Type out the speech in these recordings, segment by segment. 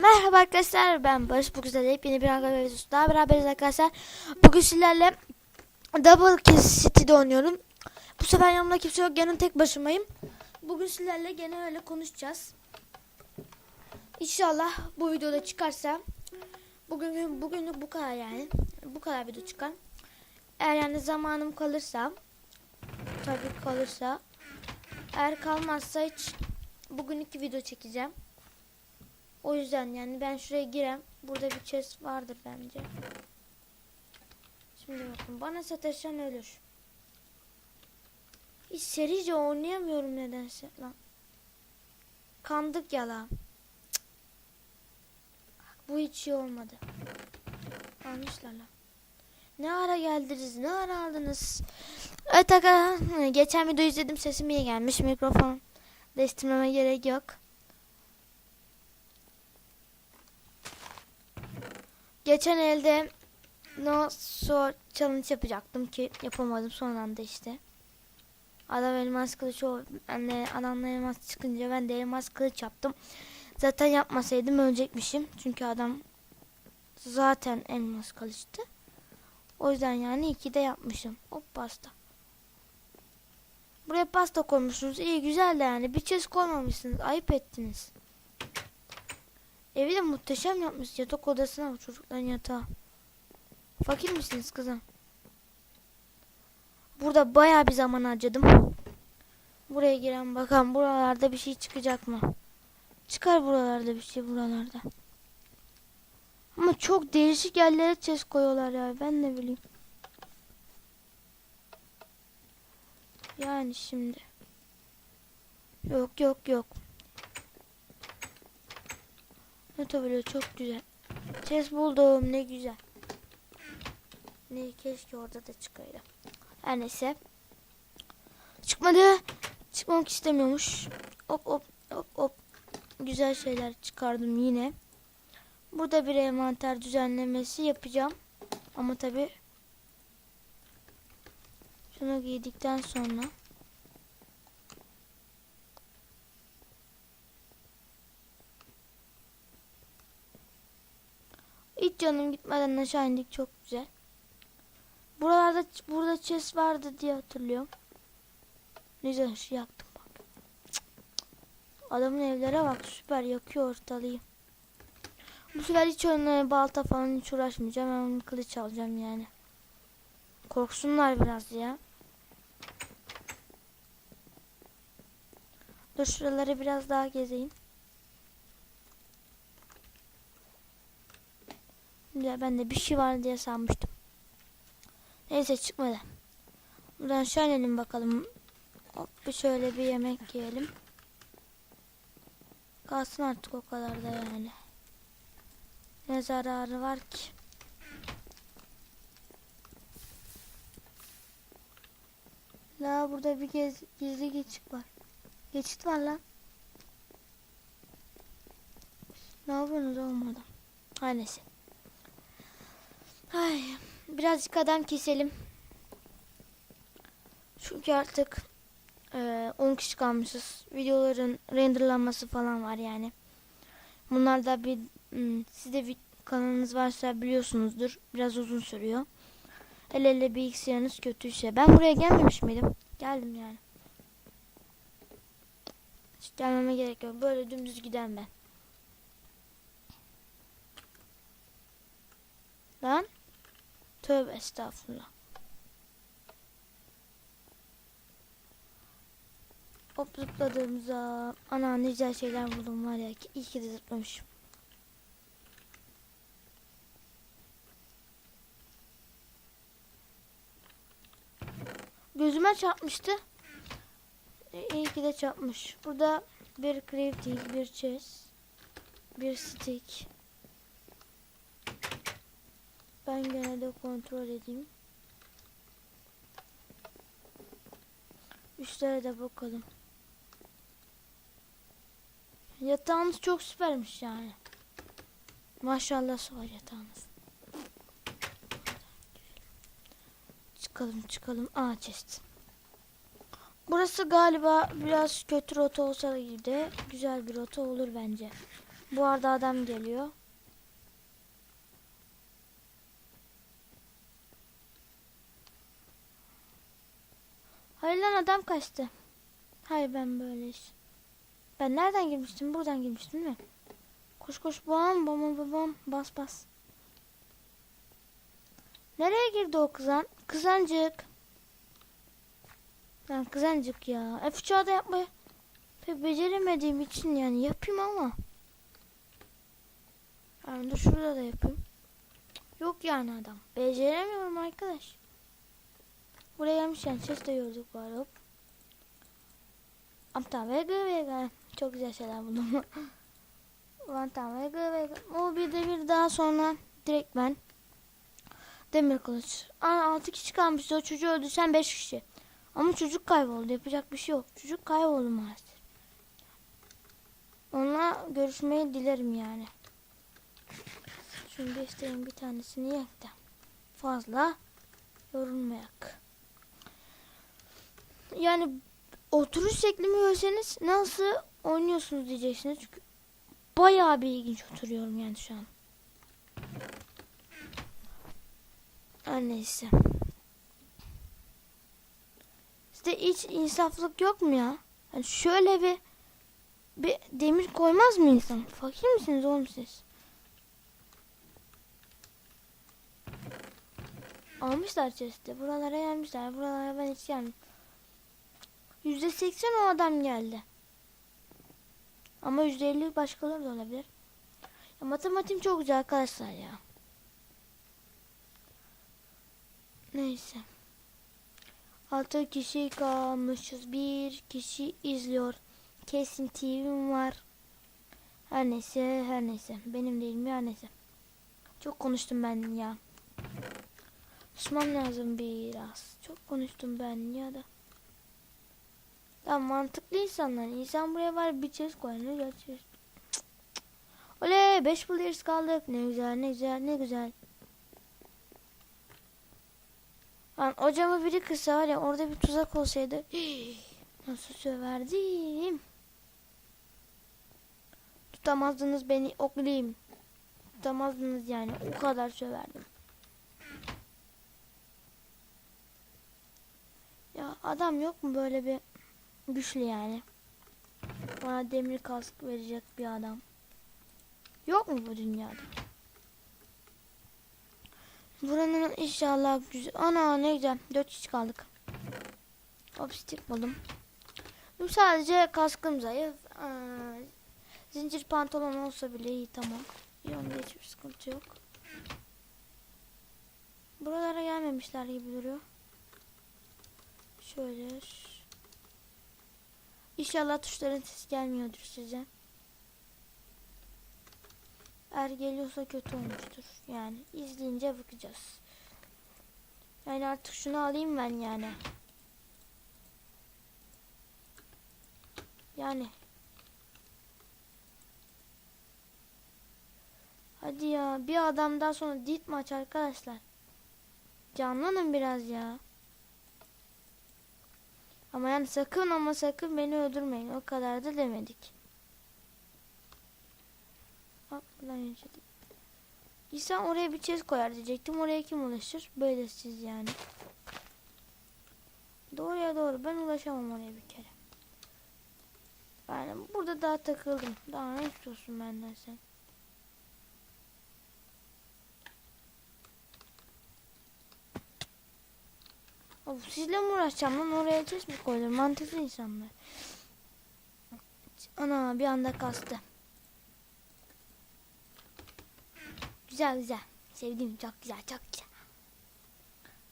Merhaba arkadaşlar ben Barış bugün sizlerle yepyeni bir arkadaşlar videosu daha beraberiz arkadaşlar. Bugün sizlerle Double Kiss City'de oynuyorum. Bu sefer yanımda kimse yok yanım tek başımayım. Bugün sizlerle gene öyle konuşacağız. İnşallah bu videoda çıkarsa bugün bugünlük bu kadar yani. Bu kadar video çıkar. Eğer yani zamanım kalırsa tabii kalırsa eğer kalmazsa hiç bugün iki video çekeceğim. O yüzden yani ben şuraya girem. Burada bir chest vardır bence. Şimdi bakın bana sataşan ölür. Hiç serice oynayamıyorum nedense lan. Kandık ya lan. Cık. Bu hiç iyi olmadı. Almışlar lan. Ne ara geldiniz? Ne ara aldınız? Evet. Geçen video izledim sesim iyi gelmiş. Mikrofon değiştirmeme gerek yok. Geçen elde no so challenge yapacaktım ki yapamadım son anda işte. Adam elmas kılıç o anne adamla elmas çıkınca ben de elmas kılıç yaptım. Zaten yapmasaydım ölecekmişim. Çünkü adam zaten elmas kılıçtı. O yüzden yani iki de yapmışım. Hop pasta. Buraya pasta koymuşsunuz. İyi güzel de yani. Bir chest koymamışsınız. Ayıp ettiniz. Evi de muhteşem yapmış. Yatak odasına bak çocukların yatağı. Fakir misiniz kızım? Burada bayağı bir zaman harcadım. Buraya giren bakalım buralarda bir şey çıkacak mı? Çıkar buralarda bir şey buralarda. Ama çok değişik yerlere chest koyuyorlar ya. Ben ne bileyim. Yani şimdi. Yok yok yok. Ne tabii çok güzel. Chest buldum ne güzel. Ne keşke orada da çıkaydı. Her neyse. Çıkmadı. Çıkmak istemiyormuş. Hop hop hop hop. Güzel şeyler çıkardım yine. Burada bir envanter düzenlemesi yapacağım. Ama tabi şunu giydikten sonra Hiç canım gitmeden aşağı indik çok güzel. Buralarda burada chest vardı diye hatırlıyorum. Ne güzel şey yaktım bak. Adamın evlere bak süper yakıyor ortalığı. Bu sefer hiç onlara balta falan hiç uğraşmayacağım. Onu kılıç alacağım yani. Korksunlar biraz ya. Dur şuraları biraz daha gezeyim. Ya ben de bir şey var diye sanmıştım. Neyse çıkmadı. Buradan inelim bakalım. Hop bir şöyle bir yemek yiyelim. Kalsın artık o kadar da yani. Ne zararı var ki? La burada bir gez, gizli geçit var. Geçit var lan. Ne yapıyorsunuz oğlum adam? Ay, birazcık adam keselim. Çünkü artık e, 10 kişi kalmışız. Videoların renderlanması falan var yani. Bunlar da bir hmm, sizde kanalınız varsa biliyorsunuzdur. Biraz uzun sürüyor. El ele bilgisayarınız kötüyse. Ben buraya gelmemiş miydim? Geldim yani. Hiç gelmeme gerek yok. Böyle dümdüz giden ben. Lan. Tövbe estağfurullah. Hop zıpladığımızda ana ne güzel şeyler buldum var ya ki iyi ki de zıplamışım. Gözüme çarpmıştı. E, iyi ki de çarpmış. Burada bir crafting, bir chest, bir stick. Ben gene de kontrol edeyim. Üstlere de bakalım. Yatağınız çok süpermiş yani. Maşallah var yatağınız. Çıkalım çıkalım. Aa chest. Burası galiba biraz kötü rota olsa da güzel bir rota olur bence. Bu arada adam geliyor. Hayır adam kaçtı. Hayır ben böyle iş. Ben nereden girmiştim? Buradan girmiştim değil mi? Koş koş bam bam bam bas bas. Nereye girdi o kızan? Kızancık. Lan kızancık ya. F3'a da yapmayı pek beceremediğim için yani yapayım ama. Yani dur şurada da yapayım. Yok yani adam. Beceremiyorum arkadaş. Buraya gelmişken ses de gördük var hop. Amta vega vega. Çok güzel şeyler buldum. Vanta vega vega. O bir de bir daha sonra direkt ben. Demir kılıç. Aa, 6 kişi kalmıştı. O çocuğu öldürsen 5 kişi. Ama çocuk kayboldu. Yapacak bir şey yok. Çocuk kayboldu maalesef. Onunla görüşmeyi dilerim yani. Şimdi isteyin bir tanesini da. Fazla yorulmayak. Yani oturuş şeklimi görseniz nasıl oynuyorsunuz diyeceksiniz. Çünkü bayağı bir ilginç oturuyorum yani şu an. Her neyse. Sizde hiç insaflık yok mu ya? Yani şöyle bir bir demir koymaz mı insan? Fakir misiniz oğlum siz? Almışlar chest'i. Buralara gelmişler. Buralara ben hiç gelmedim. Yüzde seksen o adam geldi. Ama yüzde elli başkaları da olabilir. Ya matematiğim çok güzel arkadaşlar ya. Neyse. Altı kişi kalmışız. Bir kişi izliyor. Kesin TV'm var. Her neyse her neyse. Benim değil mi her neyse. Çok konuştum ben ya. Susmam lazım biraz. Çok konuştum ben ya da. Ya mantıklı insanlar. İnsan buraya var bir chest koyar. Güzel chest. Oley 5 players kaldık. Ne güzel ne güzel ne güzel. Lan o camı biri kısa var ya orada bir tuzak olsaydı. Nasıl söverdim. Tutamazdınız beni oklayayım. Tutamazdınız yani o kadar söverdim. Ya adam yok mu böyle bir güçlü yani? Bana demir kask verecek bir adam. Yok mu bu dünyada? Buranın inşallah güzel. Ana ne güzel. Dört kişi kaldık. Opstik buldum. Bu sadece kaskım zayıf. Aa, zincir pantolon olsa bile iyi tamam. İyi onda hiçbir sıkıntı yok. Buralara gelmemişler gibi duruyor. Şöyle. İnşallah tuşların sesi gelmiyordur size. Eğer geliyorsa kötü olmuştur. Yani izleyince bakacağız. Yani artık şunu alayım ben yani. Yani. Hadi ya bir adamdan sonra dit maç arkadaşlar. Canlanın biraz ya. Ama yani sakın ama sakın beni öldürmeyin. O kadar da demedik. Aklımdan geçirdim. İnsan oraya bir chest koyar diyecektim. Oraya kim ulaşır? Böyle siz yani. Doğruya doğru. Ben ulaşamam oraya bir kere. Yani burada daha takıldım. Daha ne istiyorsun benden sen? Sizle mi uğraşacağım lan? Oraya chest mi koydum? Mantıklı insanlar. Ana bir anda kastı. Güzel güzel. Sevdim çok güzel çok güzel.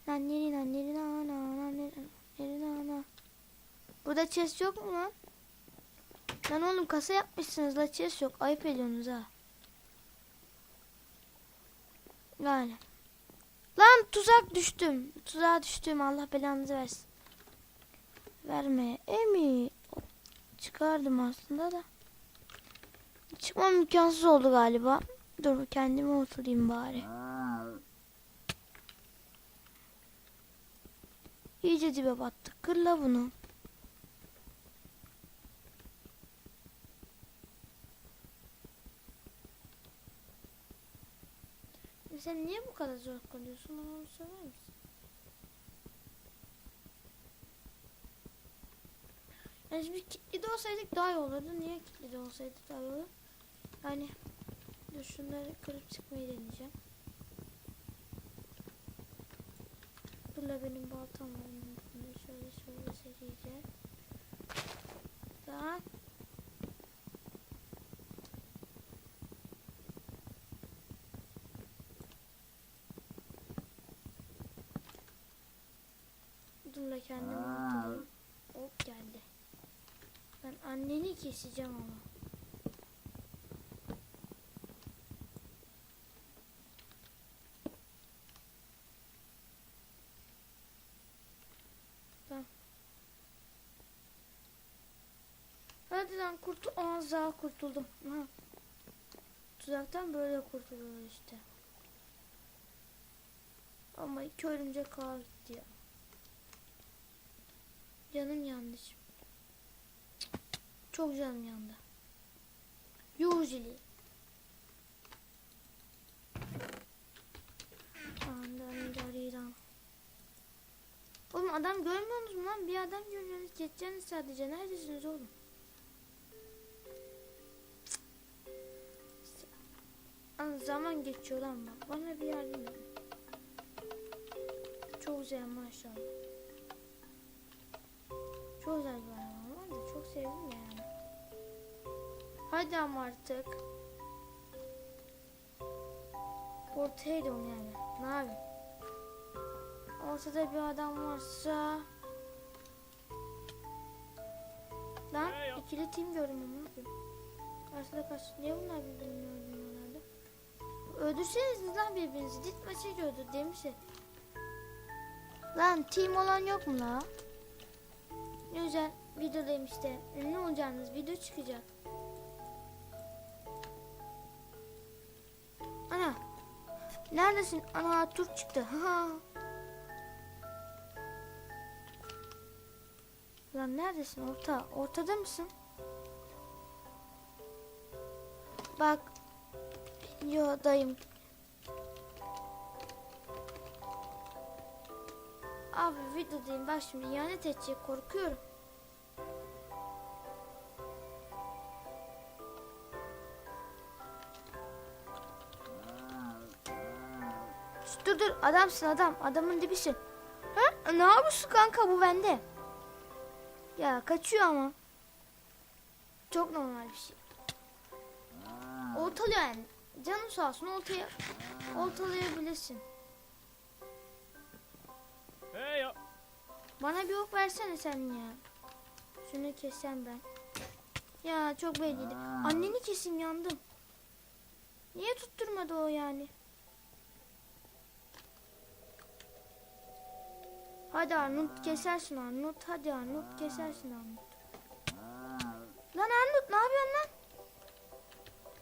Nanneri nanneri nana nanneri nanneri nana. Burada chest yok mu lan? Lan oğlum kasa yapmışsınız la chest yok. Ayıp ediyorsunuz ha. Yani. Lan tuzak düştüm. Tuzağa düştüm. Allah belanızı versin. Verme. Emi. Çıkardım aslında da. Çıkmam imkansız oldu galiba. Dur kendime oturayım bari. İyice dibe battık. Kırla bunu. Sen niye bu kadar zor kalıyorsun? Bana onu söyler misin? Yani şimdi kilitli olsaydık daha iyi olurdu. Niye kilitli de olsaydık daha iyi olur? Yani dur şunları kırıp çıkmayı deneyeceğim. Dur la benim baltam var. Şöyle şöyle sereceğim. Daha Dur la kendimi ortalayayım. Hop geldi. Ben anneni keseceğim. Tamam. Hadi lan kurtul. Az daha kurtuldum. Ha. Tuzaktan böyle kurtulur işte. Ama iki örümcek kağa gitti ya. Canım yandı şimdi. Çok canım yandı. Usually. Oğlum adam görmüyorsunuz mu lan? Bir adam görüyorsunuz. Geçeceğiniz sadece. Neredesiniz oğlum? Lan zaman geçiyor lan bak. Bana bir yardım edin. Çok güzel maşallah. Çok güzel bir hayvan var çok sevdim yani. Hadi ama artık. Ortaya gidiyorum yani. Ne yapayım? Ortada bir adam varsa... Lan ikili team gördüm ama ne yapayım? Karşıda kaç... Niye bunlar birbirini öldürüyorlardı? Öldürseniz lan birbirinizi. Dit maçı öldür demişti. Lan team olan yok mu la? Güzel videodayım işte. Ünlü olacağınız video çıkacak. Neredesin? Ana Türk çıktı. Lan neredesin? Orta. Ortada mısın? Bak. Yo dayım. Abi videodayım. Bak şimdi ihanet edecek. Korkuyorum. Şşt, dur dur adamsın adam adamın dibisin. Ha? Ne yapıyorsun kanka bu bende. Ya kaçıyor ama. Çok normal bir şey. Oltalıyor yani. Canım sağ olsun oltaya oltalayabilirsin. Hey ya. Bana bir ok versene sen ya. Şunu kesem ben. Ya çok belliydi. Anneni kesim yandım. Niye tutturmadı o yani? Hadi Arnavut kesersin Arnavut. Hadi Arnavut kesersin Arnavut. Lan Arnavut ne yapıyorsun lan?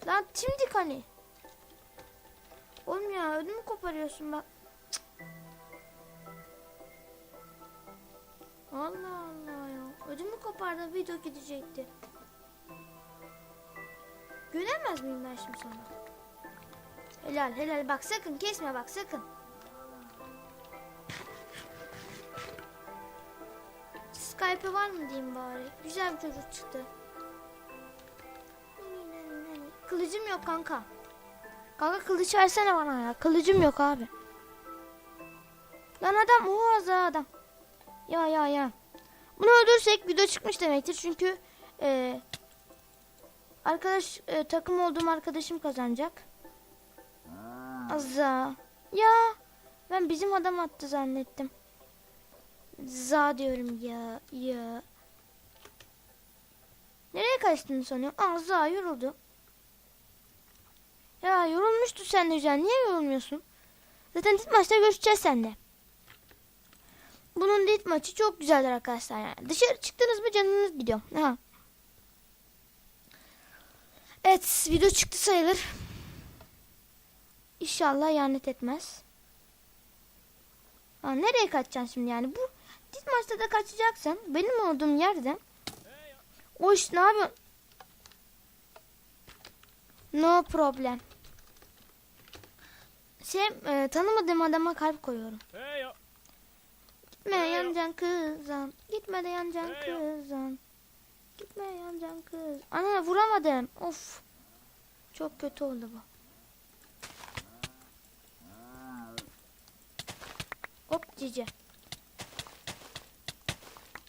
Lan şimdi hani. Oğlum ya ödümü koparıyorsun bak. Allah Allah ya. Ödümü kopardı video gidecekti. Gülemez miyim ben şimdi sana? Helal helal bak sakın kesme bak sakın. Skype var mı diyeyim bari. Güzel bir çocuk çıktı. Kılıcım yok kanka. Kanka kılıç versene bana ya. Kılıcım yok abi. Lan adam o adam. Ya ya ya. Bunu öldürsek video çıkmış demektir. Çünkü e, arkadaş e, takım olduğum arkadaşım kazanacak. Azza. Ya ben bizim adam attı zannettim. Za diyorum ya ya. Nereye kaçtığını sanıyorum. Aa Za yoruldu. Ya yorulmuştu sen de güzel. Niye yorulmuyorsun? Zaten dit maçta görüşeceğiz seninle. Bunun dit maçı çok güzeldir arkadaşlar yani. Dışarı çıktınız mı canınız gidiyor. Ha. Evet video çıktı sayılır. İnşallah ihanet etmez. Ha, nereye kaçacaksın şimdi yani? Bu dit maçta da kaçacaksan benim olduğum yerde o iş ne yapıyorsun? No problem. şey e, tanımadığım adama kalp koyuyorum. Hey ya. Gitme Hey, yancan kızım. Gitme de yancan Hey, kızım. Gitme yancan kız. Ana vuramadım. Of. Çok kötü oldu bu. Hop cici.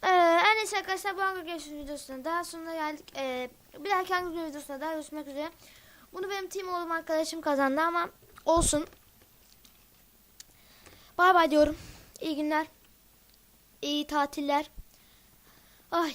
Ee, her neyse arkadaşlar bu Hunger Games videosuna daha sonra geldik. Ee, bir dahaki Games videosuna daha görüşmek üzere. Bunu benim team oğlum arkadaşım kazandı ama olsun. Bay bay diyorum. İyi günler. İyi tatiller. Ay